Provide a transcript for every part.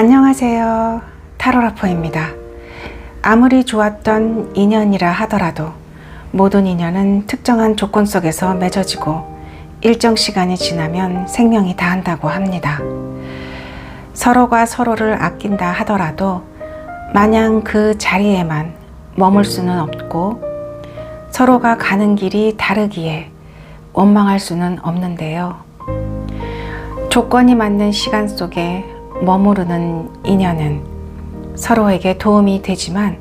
안녕하세요. 타로라포입니다. 아무리 좋았던 인연이라 하더라도 모든 인연은 특정한 조건 속에서 맺어지고 일정 시간이 지나면 생명이 다한다고 합니다. 서로가 서로를 아낀다 하더라도 마냥 그 자리에만 머물 수는 없고 서로가 가는 길이 다르기에 원망할 수는 없는데요. 조건이 맞는 시간 속에 머무르는 인연은 서로에게 도움이 되지만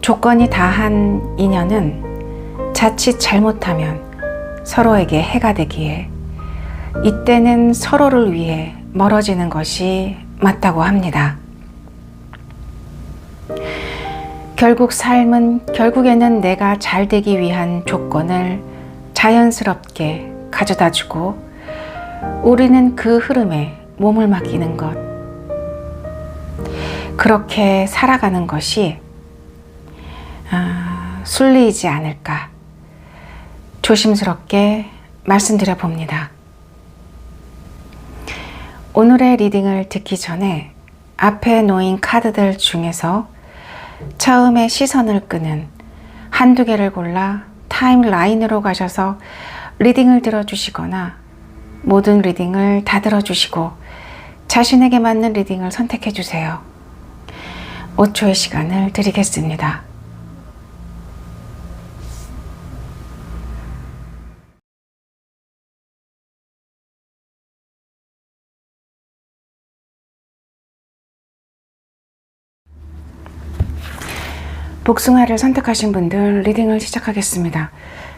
조건이 다한 인연은 자칫 잘못하면 서로에게 해가 되기에 이때는 서로를 위해 멀어지는 것이 맞다고 합니다. 결국 삶은 결국에는 내가 잘 되기 위한 조건을 자연스럽게 가져다 주고 우리는 그 흐름에 몸을 맡기는 것. 그렇게 살아가는 것이 아, 순리이지 않을까 조심스럽게 말씀드려 봅니다. 오늘의 리딩을 듣기 전에 앞에 놓인 카드들 중에서 처음에 시선을 끄는 한두 개를 골라 타임라인으로 가셔서 리딩을 들어주시거나 모든 리딩을 다 들어주시고 자신에게 맞는 리딩을 선택해 주세요. 5초의 시간을 드리겠습니다. 복숭아를 선택하신 분들 리딩을 시작하겠습니다.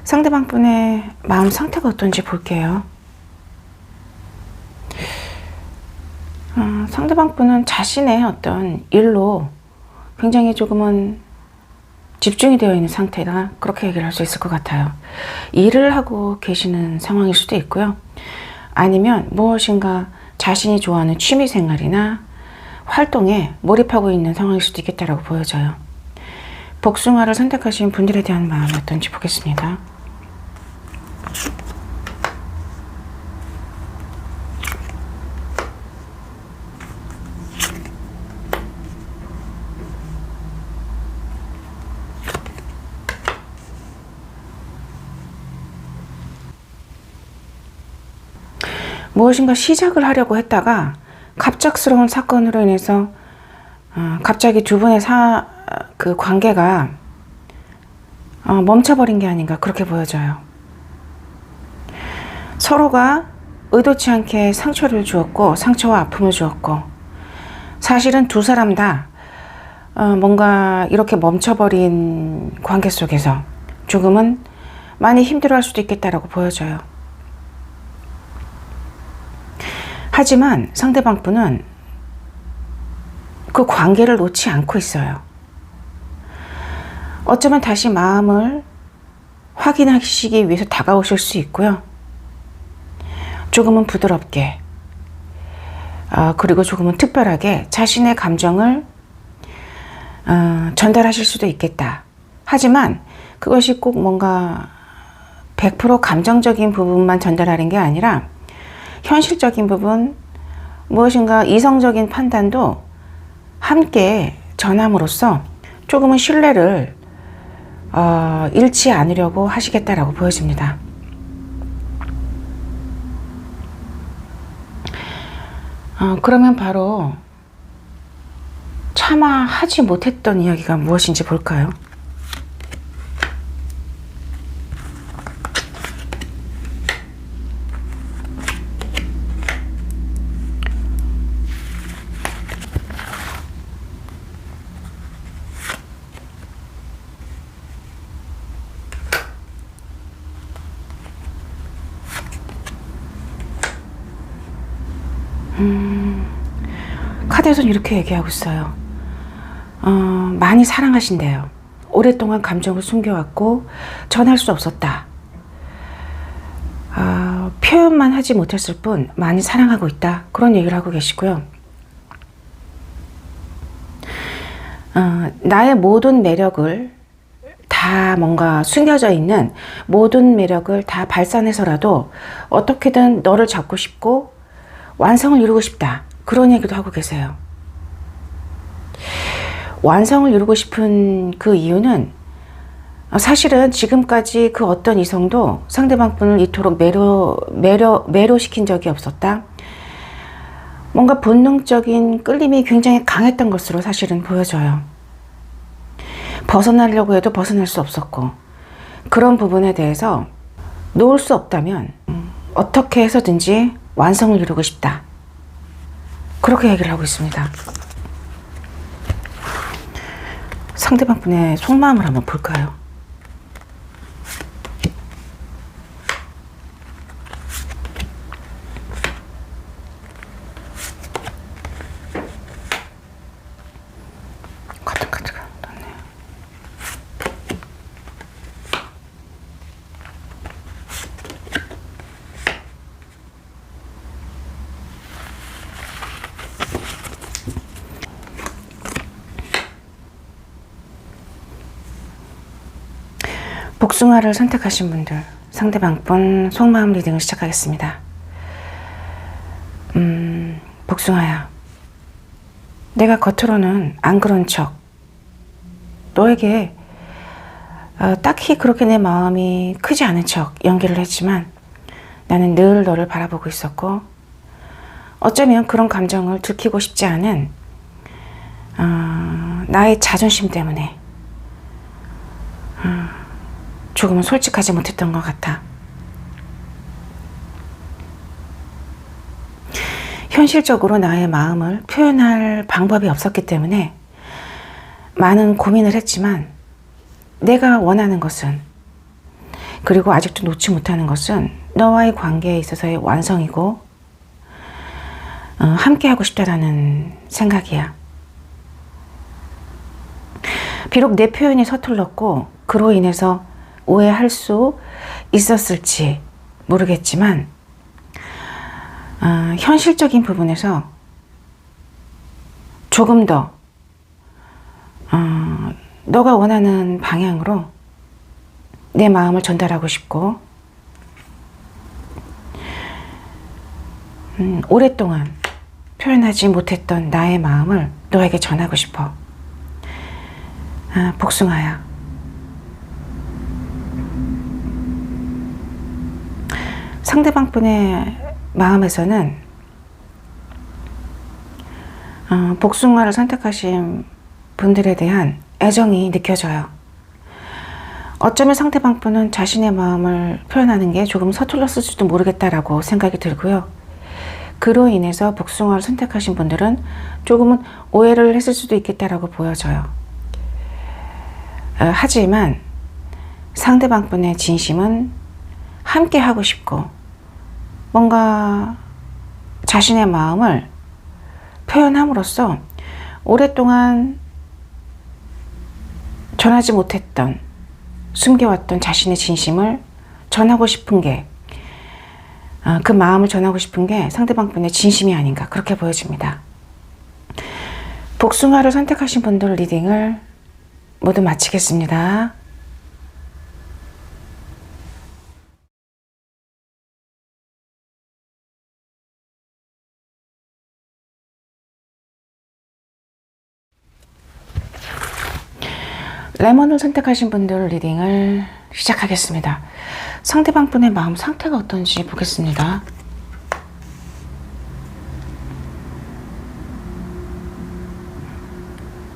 상대방 분의 마음 상태가 어떤지 볼게요. 어, 상대방 분은 자신의 어떤 일로 굉장히 조금은 집중이 되어 있는 상태라 그렇게 얘기를 할 수 있을 것 같아요. 일을 하고 계시는 상황일 수도 있고요. 아니면 무엇인가 자신이 좋아하는 취미 생활이나 활동에 몰입하고 있는 상황일 수도 있겠다라고 보여져요. 복숭아를 선택하신 분들에 대한 마음이 어떤지 보겠습니다. 무엇인가 시작을 하려고 했다가 갑작스러운 사건으로 인해서 어, 갑자기 두 분의 사, 그 관계가 어, 멈춰버린 게 아닌가 그렇게 보여져요. 서로가 의도치 않게 상처를 주었고 상처와 아픔을 주었고 사실은 두 사람 다 어, 뭔가 이렇게 멈춰버린 관계 속에서 조금은 많이 힘들어할 수도 있겠다라고 보여져요. 하지만 상대방 분은 그 관계를 놓지 않고 있어요. 어쩌면 다시 마음을 확인하시기 위해서 다가오실 수 있고요. 조금은 부드럽게, 어, 그리고 조금은 특별하게 자신의 감정을 어, 전달하실 수도 있겠다. 하지만 그것이 꼭 뭔가 100% 감정적인 부분만 전달하는 게 아니라 현실적인 부분, 무엇인가 이성적인 판단도 함께 전함으로써 조금은 신뢰를 어, 잃지 않으려고 하시겠다라고 보여집니다. 어, 그러면 바로 차마 하지 못했던 이야기가 무엇인지 볼까요? 카드에서는 이렇게 얘기하고 있어요. 어, 많이 사랑하신대요. 오랫동안 감정을 숨겨왔고 전할 수 없었다. 어, 표현만 하지 못했을 뿐 많이 사랑하고 있다. 그런 얘기를 하고 계시고요. 어, 나의 모든 매력을 다 뭔가 숨겨져 있는 모든 매력을 다 발산해서라도 어떻게든 너를 잡고 싶고 완성을 이루고 싶다. 그런 얘기도 하고 계세요. 완성을 이루고 싶은 그 이유는 사실은 지금까지 그 어떤 이성도 상대방 분을 이토록 매료, 매료, 매료시킨 적이 없었다. 뭔가 본능적인 끌림이 굉장히 강했던 것으로 사실은 보여져요. 벗어나려고 해도 벗어날 수 없었고, 그런 부분에 대해서 놓을 수 없다면, 음, 어떻게 해서든지 완성을 이루고 싶다. 그렇게 얘기를 하고 있습니다. 상대방 분의 속마음을 한번 볼까요? 복숭아를 선택하신 분들 상대방 분 속마음 리딩을 시작하겠습니다. 음, 복숭아야. 내가 겉으로는 안 그런 척 너에게 어, 딱히 그렇게 내 마음이 크지 않은 척 연기를 했지만 나는 늘 너를 바라보고 있었고 어쩌면 그런 감정을 들키고 싶지 않은 어, 나의 자존심 때문에 어, 조금은 솔직하지 못했던 것 같아. 현실적으로 나의 마음을 표현할 방법이 없었기 때문에 많은 고민을 했지만 내가 원하는 것은 그리고 아직도 놓지 못하는 것은 너와의 관계에 있어서의 완성이고 어, 함께 하고 싶다라는 생각이야. 비록 내 표현이 서툴렀고 그로 인해서 오해할 수 있었을지 모르겠지만 어, 현실적인 부분에서 조금 더 어, 너가 원하는 방향으로 내 마음을 전달하고 싶고 음, 오랫동안 표현하지 못했던 나의 마음을 너에게 전하고 싶어. 아, 복숭아야. 상대방 분의 마음에서는 어, 복숭아를 선택하신 분들에 대한 애정이 느껴져요. 어쩌면 상대방 분은 자신의 마음을 표현하는 게 조금 서툴렀을지도 모르겠다라고 생각이 들고요. 그로 인해서 복숭아를 선택하신 분들은 조금은 오해를 했을 수도 있겠다라고 보여져요. 어, 하지만 상대방 분의 진심은 함께 하고 싶고 뭔가 자신의 마음을 표현함으로써 오랫동안 전하지 못했던 숨겨왔던 자신의 진심을 전하고 싶은 게 그 마음을 전하고 싶은 게 상대방 분의 진심이 아닌가 그렇게 보여집니다. 복숭아를 선택하신 분들 리딩을 모두 마치겠습니다. 레몬을 선택하신 분들 리딩을 시작하겠습니다. 상대방 분의 마음 상태가 어떤지 보겠습니다.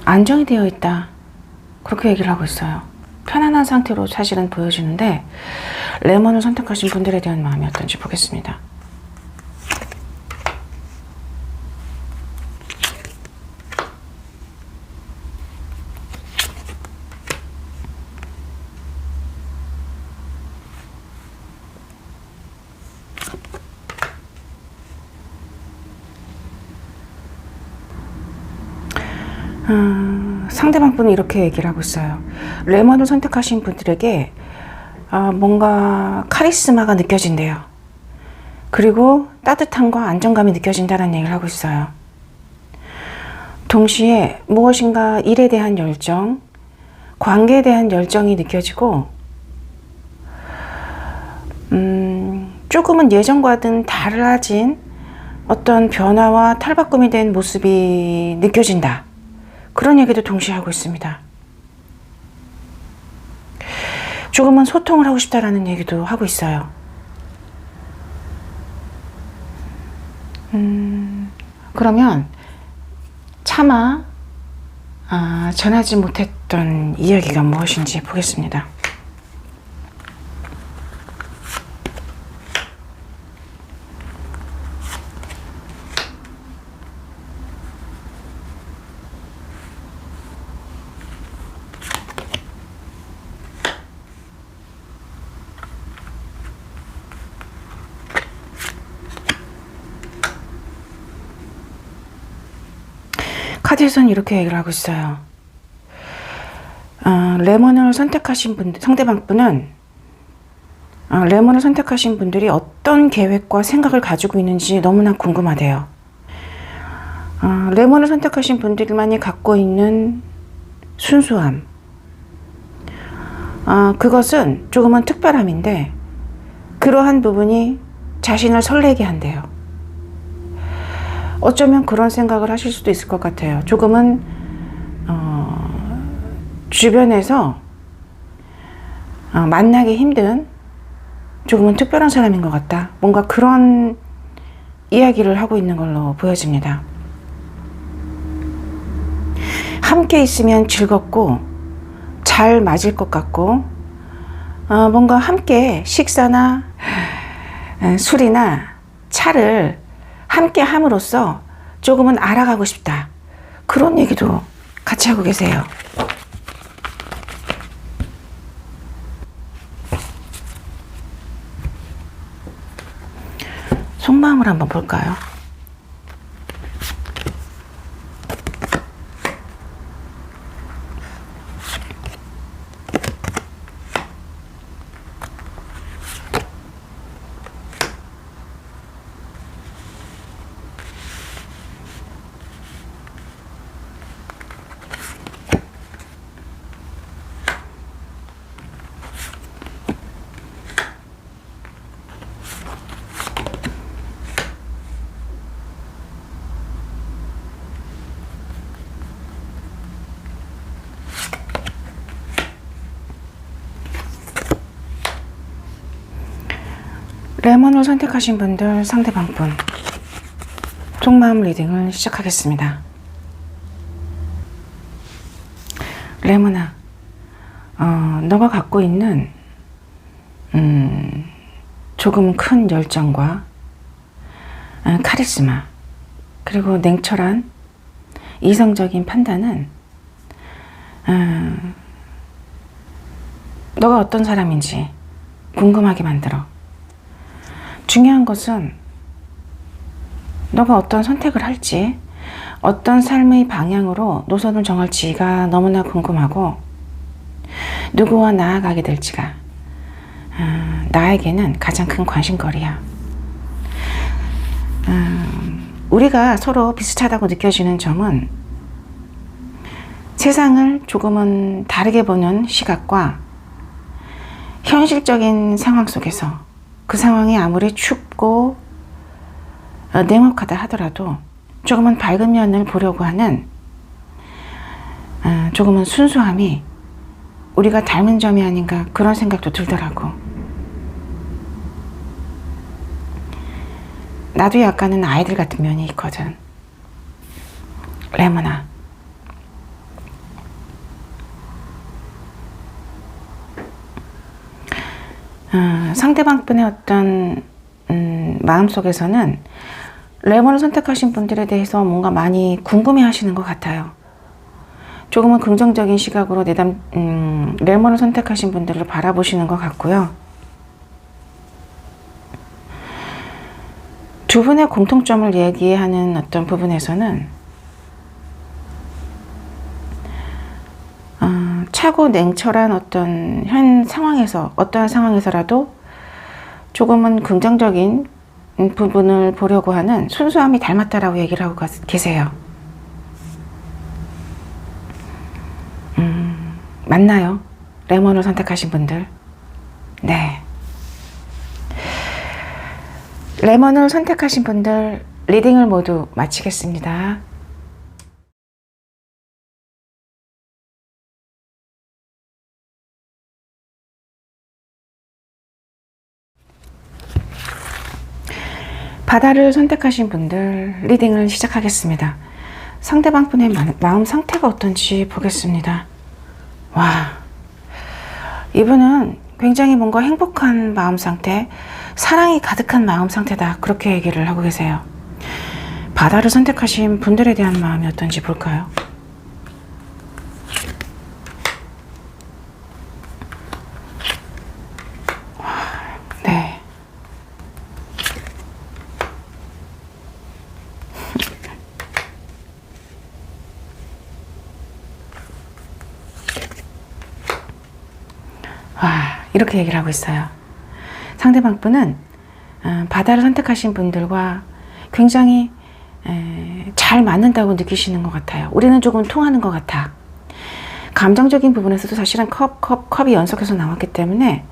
안정이 되어 있다. 그렇게 얘기를 하고 있어요. 편안한 상태로 사실은 보여지는데 레몬을 선택하신 분들에 대한 마음이 어떤지 보겠습니다. 아, 상대방 분은 이렇게 얘기를 하고 있어요. 레몬을 선택하신 분들에게 아, 뭔가 카리스마가 느껴진대요. 그리고 따뜻함과 안정감이 느껴진다는 얘기를 하고 있어요. 동시에 무엇인가 일에 대한 열정, 관계에 대한 열정이 느껴지고, 음, 조금은 예전과는 달라진 어떤 변화와 탈바꿈이 된 모습이 느껴진다. 그런 얘기도 동시에 하고 있습니다. 조금은 소통을 하고 싶다라는 얘기도 하고 있어요. 음, 그러면 차마 아, 전하지 못했던 이야기가 무엇인지 보겠습니다. 카드에서는 이렇게 얘기를 하고 있어요. 아, 레몬을 선택하신 분, 상대방 분은 아, 레몬을 선택하신 분들이 어떤 계획과 생각을 가지고 있는지 너무나 궁금하대요. 아, 레몬을 선택하신 분들만이 갖고 있는 순수함. 아, 그것은 조금은 특별함인데, 그러한 부분이 자신을 설레게 한대요. 어쩌면 그런 생각을 하실 수도 있을 것 같아요. 조금은 어, 주변에서 어, 만나기 힘든 조금은 특별한 사람인 것 같다. 뭔가 그런 이야기를 하고 있는 걸로 보여집니다. 함께 있으면 즐겁고 잘 맞을 것 같고 어, 뭔가 함께 식사나 에, 술이나 차를 함께 함으로써 조금은 알아가고 싶다. 그런 얘기도 같이 하고 계세요. 속마음을 한번 볼까요? 레몬을 선택하신 분들 상대방분 속마음 리딩을 시작하겠습니다. 레몬아, 어, 너가 갖고 있는 음, 조금 큰 열정과 어, 카리스마 그리고 냉철한 이성적인 판단은 어, 너가 어떤 사람인지 궁금하게 만들어. 중요한 것은 너가 어떤 선택을 할지, 어떤 삶의 방향으로 노선을 정할지가 너무나 궁금하고, 누구와 나아가게 될지가 아, 나에게는 가장 큰 관심거리야. 아, 우리가 서로 비슷하다고 느껴지는 점은 세상을 조금은 다르게 보는 시각과 현실적인 상황 속에서 그 상황이 아무리 춥고 어, 냉혹하다 하더라도 조금은 밝은 면을 보려고 하는 어, 조금은 순수함이 우리가 닮은 점이 아닌가 그런 생각도 들더라고. 나도 약간은 아이들 같은 면이 있거든. 레몬아. 어, 상대방 분의 어떤 음, 마음 속에서는 레몬을 선택하신 분들에 대해서 뭔가 많이 궁금해 하시는 것 같아요. 조금은 긍정적인 시각으로 내담, 음, 레몬을 선택하신 분들을 바라보시는 것 같고요. 두 분의 공통점을 얘기하는 어떤 부분에서는 어, 차고 냉철한 어떤 현 상황에서 어떠한 상황에서라도 조금은 긍정적인 부분을 보려고 하는 순수함이 닮았다라고 얘기를 하고 가- 계세요. 음, 맞나요? 레몬을 선택하신 분들. 네. 레몬을 선택하신 분들 리딩을 모두 마치겠습니다. 바다를 선택하신 분들 리딩을 시작하겠습니다. 상대방 분의 마- 마음 상태가 어떤지 보겠습니다. 와, 이분은 굉장히 뭔가 행복한 마음 상태, 사랑이 가득한 마음 상태다. 그렇게 얘기를 하고 계세요. 바다를 선택하신 분들에 대한 마음이 어떤지 볼까요? 네. 와, 이렇게 얘기를 하고 있어요. 상대방 분은 어, 바다를 선택하신 분들과 굉장히 에, 잘 맞는다고 느끼시는 것 같아요. 우리는 조금 통하는 것 같아. 감정적인 부분에서도 사실은 컵, 컵, 컵이 연속해서 나왔기 때문에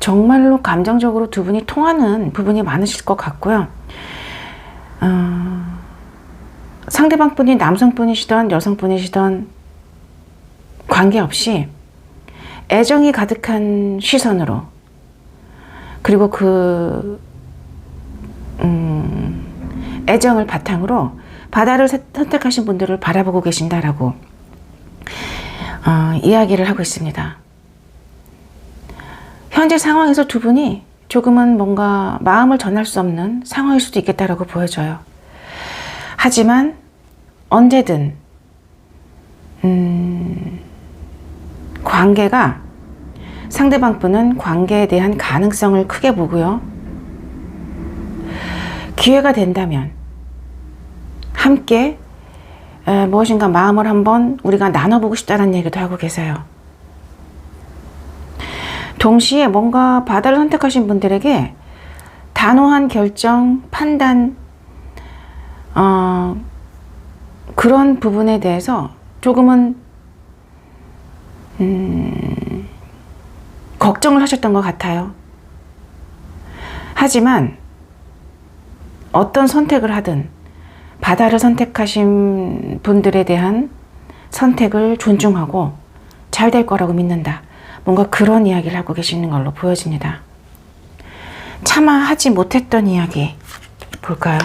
정말로 감정적으로 두 분이 통하는 부분이 많으실 것 같고요. 어, 상대방 분이 남성분이시던 여성분이시던 관계없이 애정이 가득한 시선으로 그리고 그 음, 애정을 바탕으로 바다를 세- 선택하신 분들을 바라보고 계신다라고 어, 이야기를 하고 있습니다. 현재 상황에서 두 분이 조금은 뭔가 마음을 전할 수 없는 상황일 수도 있겠다라고 보여져요. 하지만 언제든 음, 관계가 상대방 분은 관계에 대한 가능성을 크게 보고요. 기회가 된다면 함께 에, 무엇인가 마음을 한번 우리가 나눠보고 싶다는 얘기도 하고 계세요. 동시에 뭔가 바다를 선택하신 분들에게 단호한 결정, 판단, 어, 그런 부분에 대해서 조금은 음, 걱정을 하셨던 것 같아요. 하지만 어떤 선택을 하든 바다를 선택하신 분들에 대한 선택을 존중하고 잘 될 거라고 믿는다. 뭔가 그런 이야기를 하고 계시는 걸로 보여집니다. 차마 하지 못했던 이야기 볼까요?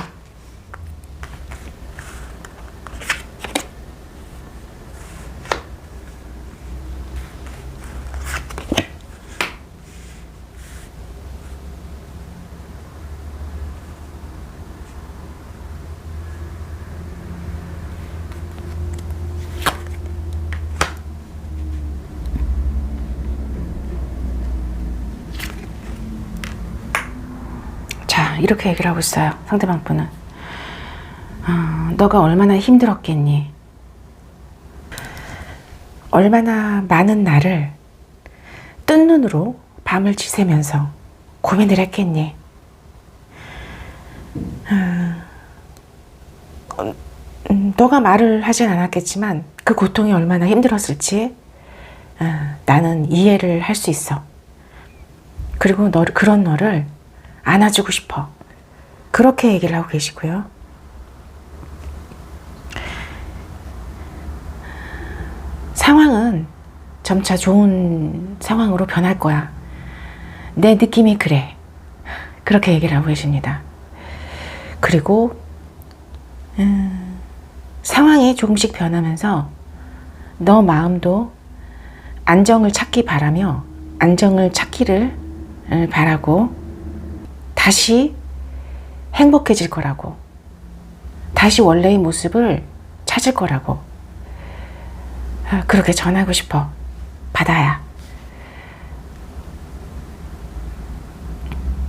자, 이렇게 얘기를 하고 있어요. 상대방 분은. 어, 너가 얼마나 힘들었겠니? 얼마나 많은 날을 뜬 눈으로 밤을 지새면서 고민을 했겠니? 아, 어, 음, 너가 말을 하진 않았겠지만 그 고통이 얼마나 힘들었을지 아, 나는 이해를 할 수 있어. 그리고 너 그런 너를 안아주고 싶어. 그렇게 얘기를 하고 계시고요. 상황은 점차 좋은 상황으로 변할 거야. 내 느낌이 그래. 그렇게 얘기를 하고 계십니다. 그리고 음, 상황이 조금씩 변하면서 너 마음도 안정을 찾기 바라며 안정을 찾기를 음, 바라고 다시 행복해질 거라고. 다시 원래의 모습을 찾을 거라고. 아, 그렇게 전하고 싶어. 바다야.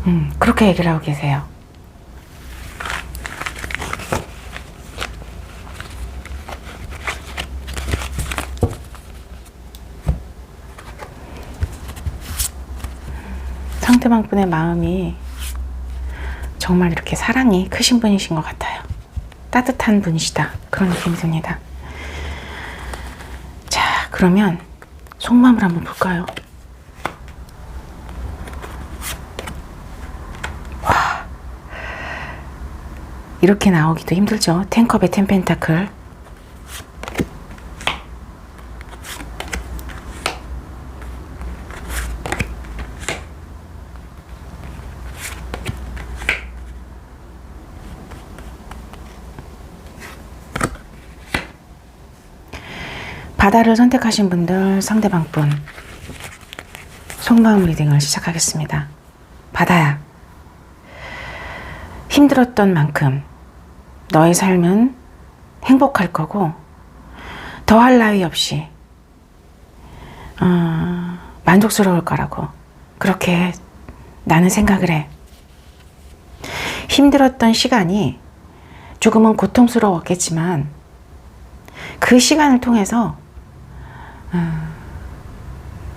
음, 그렇게 얘기를 하고 계세요. 상대방 분의 마음이 정말 이렇게 사랑이 크신 분이신 것 같아요. 따뜻한 분이시다. 그런 느낌이 듭니다. 자, 그러면 속마음을 한번 볼까요? 와, 이렇게 나오기도 힘들죠. 텐컵의 텐펜타클. 바다를 선택하신 분들 상대방 분 속마음 리딩을 시작하겠습니다. 바다야. 힘들었던 만큼 너의 삶은 행복할 거고 더할 나위 없이 어, 만족스러울 거라고 그렇게 나는 생각을 해. 힘들었던 시간이 조금은 고통스러웠겠지만 그 시간을 통해서 어,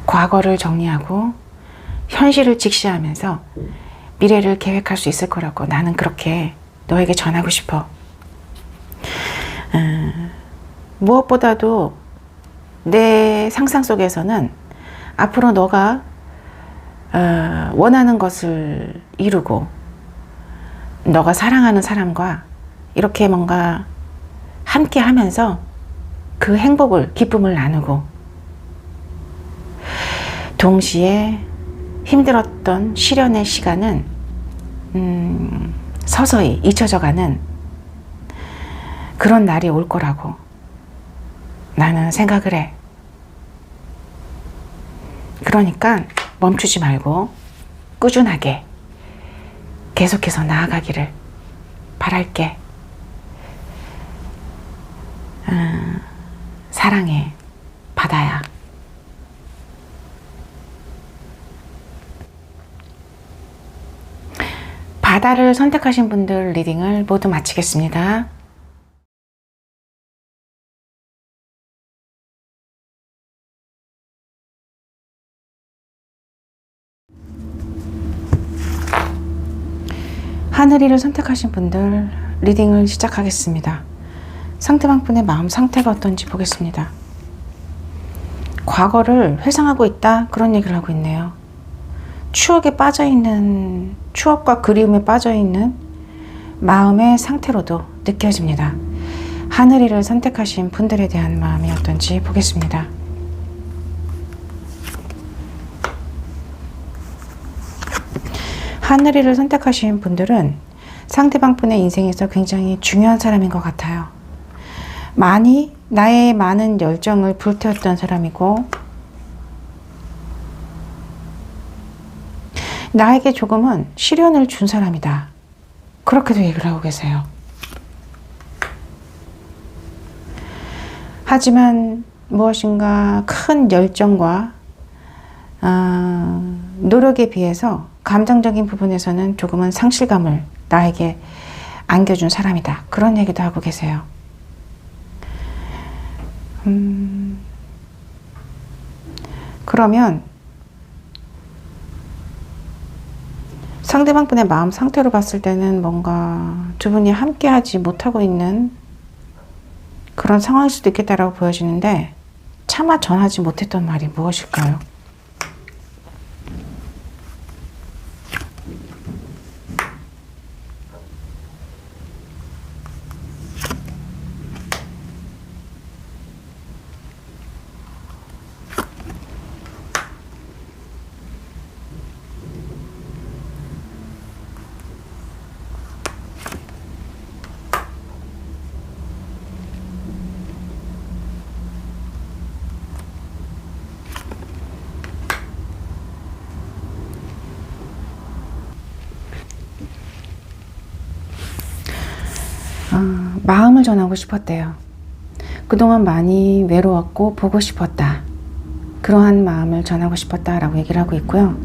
과거를 정리하고 현실을 직시하면서 미래를 계획할 수 있을 거라고 나는 그렇게 너에게 전하고 싶어. 어, 무엇보다도 내 상상 속에서는 앞으로 너가 어, 원하는 것을 이루고 너가 사랑하는 사람과 이렇게 뭔가 함께 하면서 그 행복을, 기쁨을 나누고 동시에 힘들었던 시련의 시간은 음, 서서히 잊혀져 가는 그런 날이 올 거라고 나는 생각을 해. 그러니까 멈추지 말고 꾸준하게 계속해서 나아가기를 바랄게. 음, 사랑해, 바다야. 바다를 선택하신 분들 리딩을 모두 마치겠습니다. 하늘이를 선택하신 분들 리딩을 시작하겠습니다. 상대방 분의 마음 상태가 어떤지 보겠습니다. 과거를 회상하고 있다 그런 얘기를 하고 있네요. 추억에 빠져 있는 추억과 그리움에 빠져 있는 마음의 상태로도 느껴집니다. 하늘이를 선택하신 분들에 대한 마음이 어떤지 보겠습니다. 하늘이를 선택하신 분들은 상대방 분의 인생에서 굉장히 중요한 사람인 것 같아요. 많이 나의 많은 열정을 불태웠던 사람이고 나에게 조금은 시련을 준 사람이다. 그렇게도 얘기를 하고 계세요. 하지만 무엇인가 큰 열정과 어, 노력에 비해서 감정적인 부분에서는 조금은 상실감을 나에게 안겨준 사람이다. 그런 얘기도 하고 계세요. 음, 그러면 상대방 분의 마음 상태로 봤을 때는 뭔가 두 분이 함께 하지 못하고 있는 그런 상황일 수도 있겠다라고 보여지는데 차마 전하지 못했던 말이 무엇일까요? 마음을 전하고 싶었대요. 그동안 많이 외로웠고 보고 싶었다. 그러한 마음을 전하고 싶었다라고 얘기를 하고 있고요.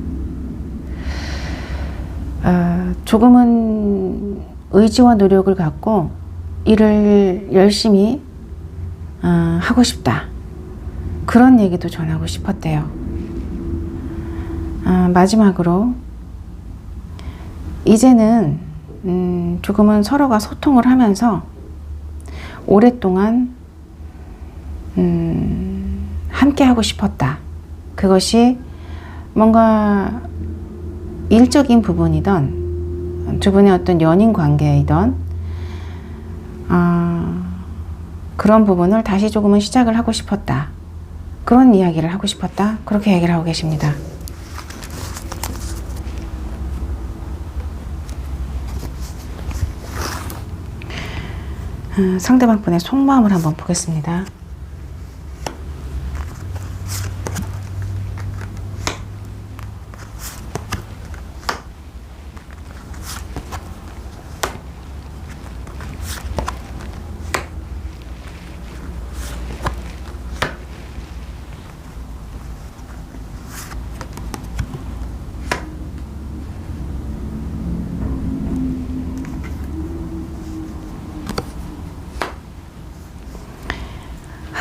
아, 조금은 의지와 노력을 갖고 일을 열심히 아, 하고 싶다. 그런 얘기도 전하고 싶었대요. 아, 마지막으로 이제는 음, 조금은 서로가 소통을 하면서 오랫동안 음, 함께 하고 싶었다. 그것이 뭔가 일적인 부분이던 두 분의 어떤 연인 관계이던 어, 그런 부분을 다시 조금은 시작을 하고 싶었다. 그런 이야기를 하고 싶었다. 그렇게 얘기를 하고 계십니다. 상대방 분의 속마음을 한번 보겠습니다.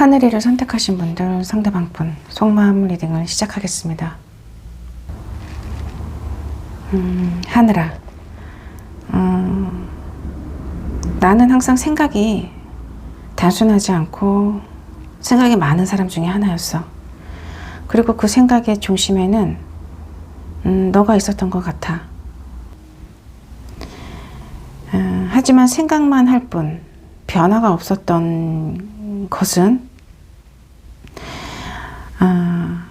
하늘이를 선택하신 분들 상대방 분 속마음 리딩을 시작하겠습니다. 음, 하늘아, 음, 나는 항상 생각이 단순하지 않고 생각이 많은 사람 중에 하나였어. 그리고 그 생각의 중심에는 음, 너가 있었던 것 같아. 음, 하지만 생각만 할 뿐 변화가 없었던 것은 아,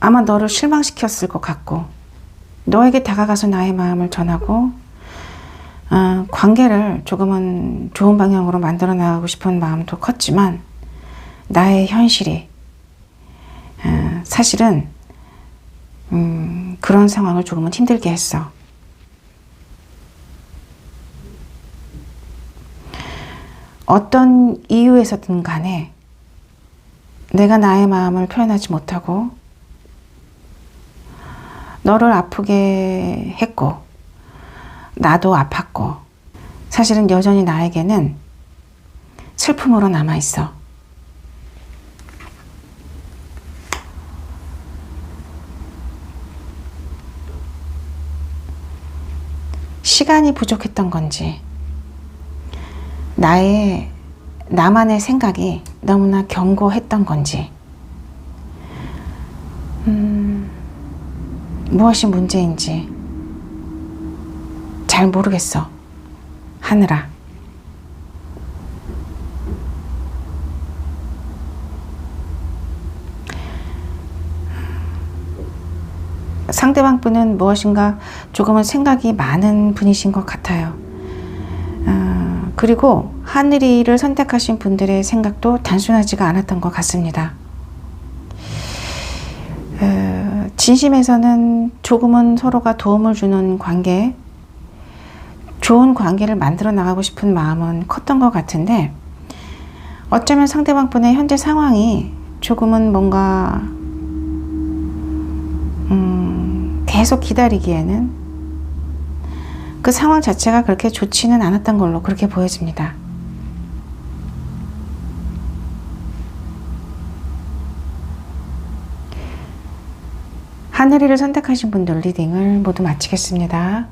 아마 너를 실망시켰을 것 같고 너에게 다가가서 나의 마음을 전하고 아, 관계를 조금은 좋은 방향으로 만들어 나가고 싶은 마음도 컸지만 나의 현실이 아, 사실은 음, 그런 상황을 조금은 힘들게 했어. 어떤 이유에서든 간에 내가 나의 마음을 표현하지 못하고 너를 아프게 했고 나도 아팠고 사실은 여전히 나에게는 슬픔으로 남아 있어. 시간이 부족했던 건지 나의 나만의 생각이 너무나 견고했던 건지. 음, 무엇이 문제인지 잘 모르겠어. 하늘아. 상대방 분은 무엇인가 조금은 생각이 많은 분이신 것 같아요. 아, 그리고 하늘이를 선택하신 분들의 생각도 단순하지가 않았던 것 같습니다. 어, 진심에서는 조금은 서로가 도움을 주는 관계, 좋은 관계를 만들어 나가고 싶은 마음은 컸던 것 같은데, 어쩌면 상대방 분의 현재 상황이 조금은 뭔가, 음, 계속 기다리기에는 그 상황 자체가 그렇게 좋지는 않았던 걸로 그렇게 보여집니다. 하늘이를 선택하신 분들 리딩을 모두 마치겠습니다.